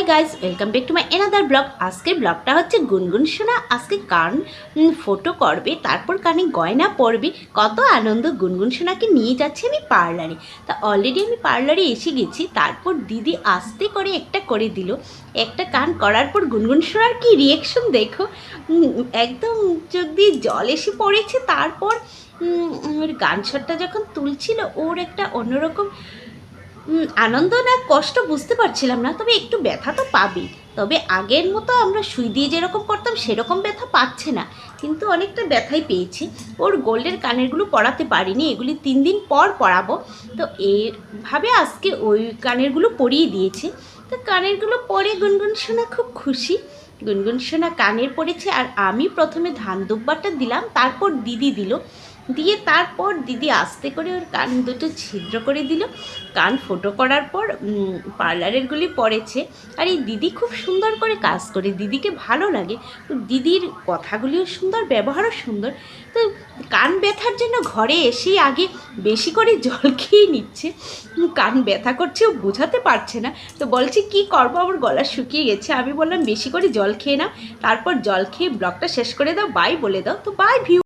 Hi guys welcome back to my another blog আজকের ব্লগটা হচ্ছে গুনগুন শোনা আজকে কান ফটো করবে, তারপর কানে গয়না পরবে। কত আনন্দ গুনগুন সোনাকে নিয়ে যাচ্ছে আমি পার্লারে তা অলরেডি আমি পার্লারে এসে গেছি, তারপর দিদি আস্তে করে একটা করে দিল। একটা কান করার পর গুনগুন সোনার কি রিয়েকশন দেখো? একদম চোখ দিয়ে জল এসে পড়েছে। তারপর ওর গান শটটা যখন তুলছিল, ওর একটা অন্যরকম আনন্দ না, কষ্ট বুঝতে পারছিলাম না, তবে একটু ব্যথা তো পাবেই। তবে আগের মতো আমরা সুই দিয়ে যেরকম করতাম, সেরকম ব্যথা পাচ্ছে না। কিন্তু অনেকটা ব্যথাই পেয়েছি। ওর গোল্ডের কানেরগুলো পরাতে পারিনি, এগুলি তিন দিন পর পরাবো। তো এইভাবে আজকে ওই কানেরগুলো পরিয়ে দিয়েছে। তো কানেরগুলো পরে গুনগুন শোনা খুব খুশি। গুনগুন শোনা কানের পড়েছে আর আমি প্রথমে ধান দুব্বাটা দিলাম, তারপর দিদি দিল। দিয়ে তারপর দিদি আস্তে করে ওর কান দুটো ছিদ্র করে দিল। কান ফোটো করার পর পার্লারেরগুলি পড়েছে। আর এই দিদি খুব সুন্দর করে কাজ করে। দিদিকে ভালো লাগে। দিদির কথাগুলিও সুন্দর, ব্যবহারও সুন্দর। তো কান ব্যথার জন্য ঘরে এসেই আগে বেশি করে জল খেয়ে নিচ্ছে। কান ব্যথা করছে, ও বোঝাতে পারছে না। তো বলছে, কি করব? আমার গলা শুকিয়ে গেছে। আমি বললাম, বেশি করে জল খেয়ে নাও। তারপর জল খেয়ে ব্লগটা শেষ করে দাও। বাই বলে দাও। তো বাই ভিউ।